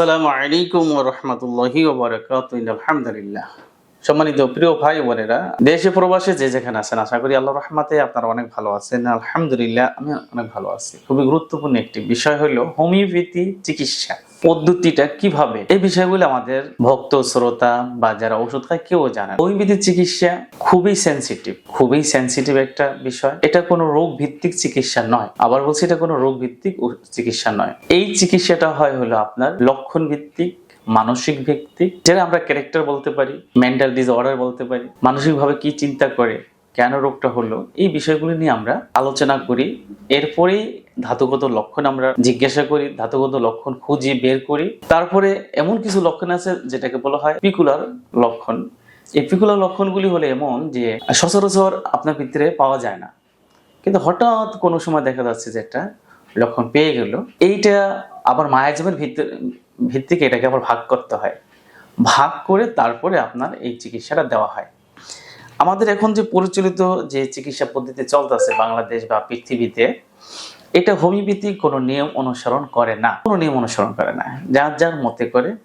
আসসালামু আলাইকুম রহমতুল্লাহি আলহামদুলিল্লাহ সম্মানিত প্রিয় ভাই বোনেরা, দেশে প্রবাসে যে যেখানে আছেন, আশা করি আল্লাহ রহমাতে আপনারা অনেক ভালো আছেন। আলহামদুলিল্লাহ আমি অনেক ভালো আছি। খুবই গুরুত্বপূর্ণ একটি বিষয় হলো হোমিওপ্যাথি চিকিৎসা। পদ্ধতিটা কীভাবে? এই বিষয়গুলো আমাদের ভক্ত, শ্রোতা বা যারা ওষুধ খায় কেউ জানে। হোমিওপ্যাথি চিকিৎসা খুবই সেনসিটিভ খুবই সেন্সিটিভ একটা বিষয়। এটা কোনো রোগ ভিত্তিক চিকিৎসা নয়। আবার বলছি, এটা কোনো রোগ ভিত্তিক চিকিৎসা নয়। এই চিকিৎসাটা হয় হলো আপনার লক্ষণ ভিত্তিক মানসিক ভিত্তিক যেটা আমরা ক্যারেক্টার বলতে পারি মেন্টাল ডিসঅর্ডার বলতে পারি, মানসিকভাবে কি চিন্তা করে, কেন রোগটা হলো, এই বিষয়গুলো নিয়ে আমরা আলোচনা করি। এরপরেই ধাতুগত লক্ষণ আমরা জিজ্ঞাসা করি, ধাতুগত লক্ষণ খুঁজি বের করি। তারপরে এমন কিছু লক্ষণ আছে যেটাকে বলা হয় পিকুলার লক্ষণ। এই পিকুলার লক্ষণগুলি হলে এমন যে সচরাচর আপনার ভিতরে পাওয়া যায় না। কিন্তু হঠাৎ কোনো সময় দেখা যাচ্ছে যে একটা লক্ষণ পেয়ে গেল। এইটা আবার মায়াজামের ভিত্তি ভিত্তিকে এটাকে আবার ভাগ করতে হয়। ভাগ করে তারপরে আপনার এই চিকিৎসাটা দেওয়া হয়। আমাদের এখন যে পরিচালিত যে চিকিৎসা পদ্ধতি চলতেছে বাংলাদেশ বা পৃথিবীতে এটা হোমিওপ্যাথি কোনো নিয়ম অনুসরণ করে না। কোনো নিয়ম অনুসরণ করে না। যার যার মতে করে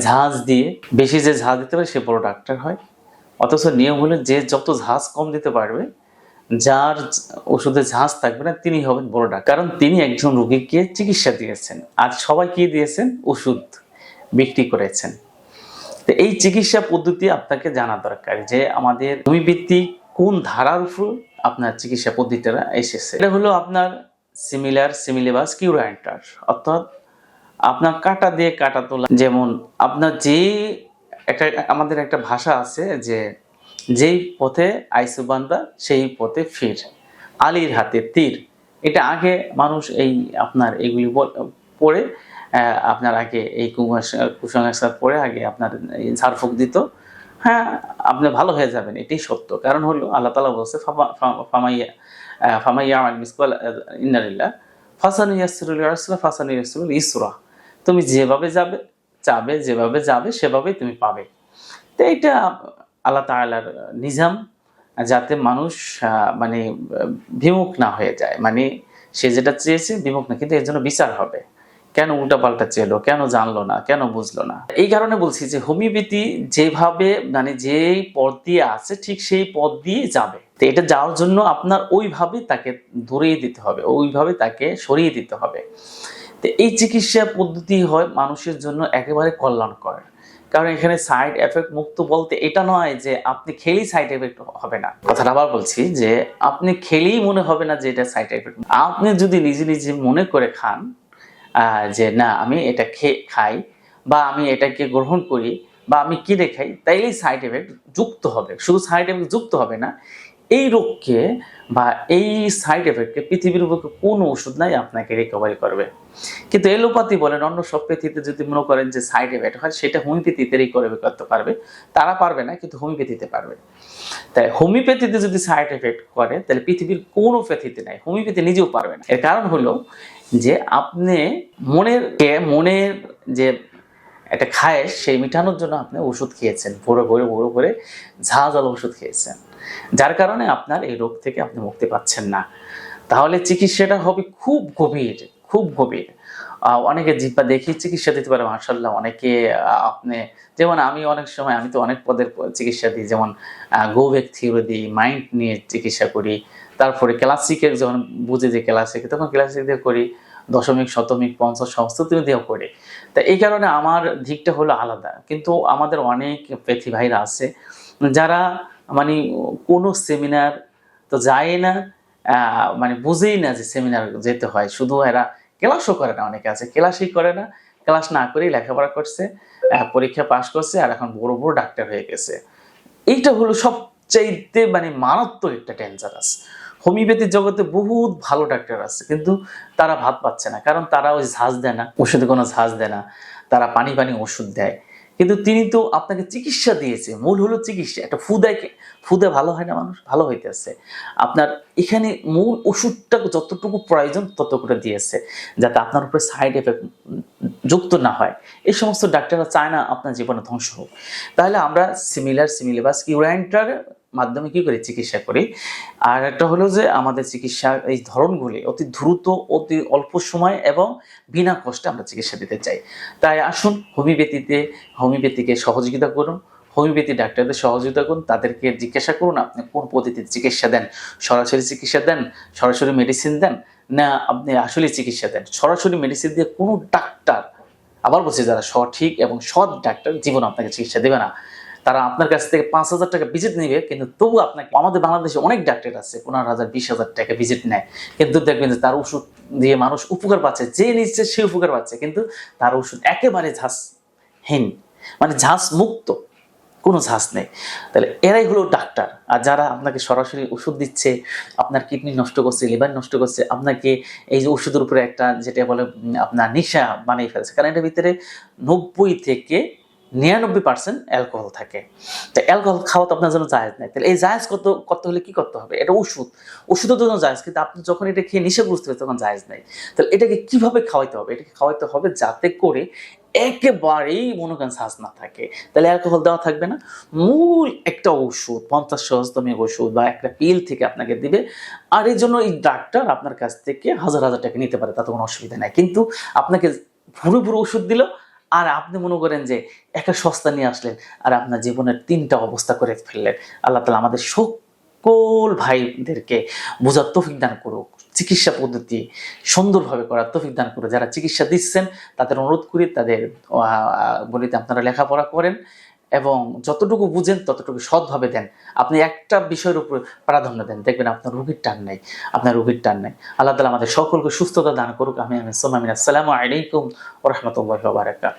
ঝাঁজ দিয়ে বেশি যে ঝাঁজ দিতে পারে সে বড় ডাক্তার হয়। অথচ নিয়ম হলো যে যত ঝাঁজ কম দিতে পারবে, যার ওষুধে ঝাঁজ থাকবে না, তিনি হবেন বড় ডাক্তার। কারণ তিনি একজন রোগীকে চিকিৎসা দিয়েছেন। আর সবাই কি দিয়েছেন? ওষুধ বিক্রি করেছেন। তো এই চিকিৎসা পদ্ধতি আপনাকে জানা দরকার যে আমাদের হোমিওপ্যাথি কোন ধারার উপর আপনার চিকিৎসা পদ্ধতিটা এসেছে। এটা হলো আপনার সিমিলার সিমিলেবাস কিউরাইন্টার অর্থাৎ আপনার কাটা দিয়ে কাটা তোলা, যেমন আপনার যে একটা, আমাদের একটা ভাষা আছে যে যেই পথে আইসুবান্দা সেই পথে ফির। আলীর হাতে তীর। এটা আগে মানুষ এই আপনার এগুলি পড়ে আপনার আগে এই কুসংস্কার পড়ে, আগে আপনার ঝাড়ফুঁক দিত। হ্যাঁ আপনি ভালো হয়ে যাবেন, এটাই সত্য। কারণ হলো, আল্লাহ তালা বলছে, ফামা- ফামাইয়া ফামাইয়া ইসরা। তুমি যেভাবে যাবে, চাবে, যেভাবে যাবে, সেভাবেই তুমি পাবে। তো এইটা আল্লাহ তাআলার নিজাম, যাতে মানুষ মানে বিমুখ না হয়ে যায়। মানে সে যেটা চেয়েছে, বিমুখ না, কিন্তু এর জন্য বিচার হবে। কেন উল্টাপাল্টা চেলো, কেন জানলো না, কেন বুঝলো না? এই কারণে বলছি যে হোমিওপ্যাথি যেভাবে মানে যেই পথ দিয়ে আছে, ঠিক সেই পথ দিয়ে যাবে। তো এটা যাওয়ার জন্য আপনার ওইভাবে তাকে দূরিয়ে দিতে হবে, ওইভাবে তাকে সরিয়ে দিতে হবে। তো এই চিকিৎসা পদ্ধতি হয় মানুষের জন্য একেবারে কল্যাণকর। কারণ এখানে সাইড এফেক্ট মুক্ত বলতে এটা নয় যে আপনি খেলেই সাইড এফেক্ট হবে না। কথাটা আবার বলছি যে আপনি খেলেই মনে হবে না যে এটা সাইড এফেক্ট আপনি যদি নিজে নিজে মনে করে খান যে না, আমি এটা খেয়ে খাই বা আমি এটাকে গ্রহণ করি বা আমি কিনে খাই তাইলেই সাইড এফেক্ট যুক্ত হবে। শুধু সাইড এফেক্ট যুক্ত হবে না, এই রোগকে বা এই সাইড এফেক্টকে পৃথিবীর বুকে কোনো ওষুধ নাই আপনাকে রিকভারি করবে। কিন্তু এলোপ্যাথি বলেন, অন্য সব প্যাথিতে যদি মনে করেন যে সাইড এফেক্ট হয়, সেটা হোমিওপ্যাথিতে রিকভারি করতে পারবে। তারা পারবে না, কিন্তু হোমিওপ্যাথিতে পারবে। তাই হোমিওপ্যাথিতে যদি সাইড এফেক্ট করে, তাহলে পৃথিবীর কোনো প্যাথিতে নাই। হোমিওপ্যাথি নিজেও পারবে না। এর কারণ হলো যে আপনি মনের কে, মনের যে একটা খায়েশ, সেই মিটানোর জন্য আপনি ওষুধ খেয়েছেন। ভরে ভরে ভরে ভরে ঝাঁঝাল ওষুধ খেয়েছেন। যার কারণে আপনার এই রোগ থেকে আপনি মুক্তি পাচ্ছেন না। তাহলে চিকিৎসাটা হবে খুব গভীর খুব গভীর। অনেকে জিব্বা দেখি চিকিৎসা দিতে পারে মার্শাল্লাহ অনেকে আপনি, যেমন আমি অনেক সময়, আমি তো অনেক পদের চিকিৎসা দিই। যেমন গোভেক থিওরি দিই মাইন্ড নিয়ে চিকিৎসা করি। তারপরে ক্লাসিকের যখন বুঝে যে ক্লাসিক তখন ক্লাসিক দিয়ে করি। দশমিক, শতমিক, পঞ্চাশ, সমস্ত তুমি দিয়েও করি। তা এই কারণে আমার দিকটা হলো আলাদা। কিন্তু আমাদের অনেক প্যাথি ভাইরা আছে, যারা মানে কোনো সেমিনার তো যায় না মানে বুঝেই না যে সেমিনার যেতে হয়। শুধু এরা ক্লাসও করে না, অনেকে আছে, ক্লাসই করে না। ক্লাস না করেই লেখাপড়া করছে পরীক্ষা পাশ করছে, আর এখন বড় বড় ডাক্তার হয়ে গেছে। এইটা হলো সবচাইতে মানে মারাত্মক একটা ডেঞ্জারাস হোমিওপ্যাথির জগতে বহুত ভালো ডাক্তার আছে, কিন্তু তারা ভাত পাচ্ছে না, কারণ তারা ওই ঝাঁজ দেয় না, ওষুধে কোনো ঝাঁজ দেয় না। তারা পানি পানি ওষুধ দেয়। কিন্তু তিনি তো আপনাকে চিকিৎসা দিয়েছে। মূল হলো চিকিৎসা। একটা ফুদাকে ফুদে ভালো হয় না মানুষ? ভালো হইতেছে। আপনার এখানে মূল ওষুধটা, যতটুকু প্রয়োজন ততটুকু দিয়েছে, যাতে আপনার উপরে সাইড এফেক্ট যুক্ত না হয়। এই সমস্ত ডাক্তাররা চায় না আপনার জীবনে ধ্বংস হোক। তাহলে আমরা সিমিলার সিমিলেবাস ইউরাইন্টার মাধ্যমে কি করি চিকিৎসা করি? আর একটা হলো যে আমাদের চিকিৎসা এই ধরনগুলি অতি দ্রুত, অতি অল্প সময় এবং বিনা কষ্টে আমরা চিকিৎসা দিতে চাই। তাই আসুন হোমিওপ্যাথিতে, হোমিওপ্যাথিকে সহযোগিতা করুন। হোমিওপ্যাথি ডাক্তারদের সহযোগিতা করুন, তাদেরকে জিজ্ঞাসা করুন, আপনি কোন পদ্ধতিতে চিকিৎসা দেন? সরাসরি চিকিৎসা দেন, সরাসরি মেডিসিন দেন? না, আপনি আসলে চিকিৎসা দেন? সরাসরি মেডিসিন দিয়ে কোনো ডাক্তার, আবার বলছি যারা সঠিক এবং সৎ ডাক্তার, জীবন আপনাকে চিকিৎসা দেবে না। তারা আপনার কাছ থেকে পাঁচ হাজার টাকা ভিজিট নেবে, কিন্তু তবু আপনাকে আমাদের বাংলাদেশে অনেক ডাক্তার আছে, পনেরো হাজার, বিশ হাজার টাকা ভিজিট নেয়। কিন্তু দেখবেন যে তার ওষুধ দিয়ে মানুষ উপকার পাচ্ছে, যে নিচ্ছে সে উপকার পাচ্ছে, কিন্তু তার ওষুধ একেবারে ঝাঁসহীন মানে ঝাঁস মুক্ত, কোনো ঝাঁস নেই। তাহলে এরাই হলো ডাক্তার আর যারা আপনাকে সরাসরি ওষুধ দিচ্ছে, আপনার কিডনি নষ্ট করছে লিভার নষ্ট করছে, আপনাকে এই যে ওষুধের উপরে একটা যেটা বলে আপনার নেশা বানিয়ে ফেলছে, কারণ এটার ভিতরে নব্বই থেকে নিরানব্বই পার্সেন্ট অ্যালকোহল থাকে। তো অ্যালকোহল খাওয়া তো আপনার জন্য জায়েজ নাই। তাহলে এই জায়েজ করতে করতে হলে কি করতে হবে? এটা ওষুধ। ওষুধের জন্য জায়েজ, কিন্তু আপনি যখন এটা খেয়ে নেশাগ্রস্ত হবে, তখন জায়েজ নাই। তাহলে এটাকে কীভাবে খাওয়াইতে হবে? এটাকে খাওয়াইতে হবে যাতে করে একেবারেই মনে করেন শ্বাস না থাকে। তাহলে অ্যালকোহল দেওয়া থাকবে না। মূল একটা ওষুধ, পঞ্চাশ সহজতম ওষুধ বা একটা পিল থেকে আপনাকে দিবে। আর এই জন্য এই ডাক্তার আপনার কাছ থেকে হাজার হাজার টাকা নিতে পারে, তাতে কোনো অসুবিধা নাই। কিন্তু আপনাকে ভুরু ভুরু ওষুধ দিল আর আপনি মনে করেন যে একটা সস্তা নিয়ে আসলেন আর আপনার জীবনের তিনটা অবস্থা করে ফেললেন। আল্লাহ তালা আমাদের সকল ভাইদেরকে বোঝার তৌফিক দান করুক, চিকিৎসা পদ্ধতি সুন্দরভাবে করার তৌফিক দান করুক। যারা চিকিৎসা দিচ্ছেন, তাদের অনুরোধ করি তাদের বলিতে আপনারা লেখাপড়া করেন এবং যতটুকু বুঝেন ততটুকু সৎভাবে দেন। আপনি একটা বিষয়ের উপর প্রাধান্য দেন। দেখবেন আপনার রোগীর টান নেই, আপনার রোগীর টান নেই। আল্লাহ তালা আমাদের সকলকে সুস্থতা দান করুক। আমি আমি সোমামিন আসসালামু আলাইকুম রহমতুল্লাহ বারাকাত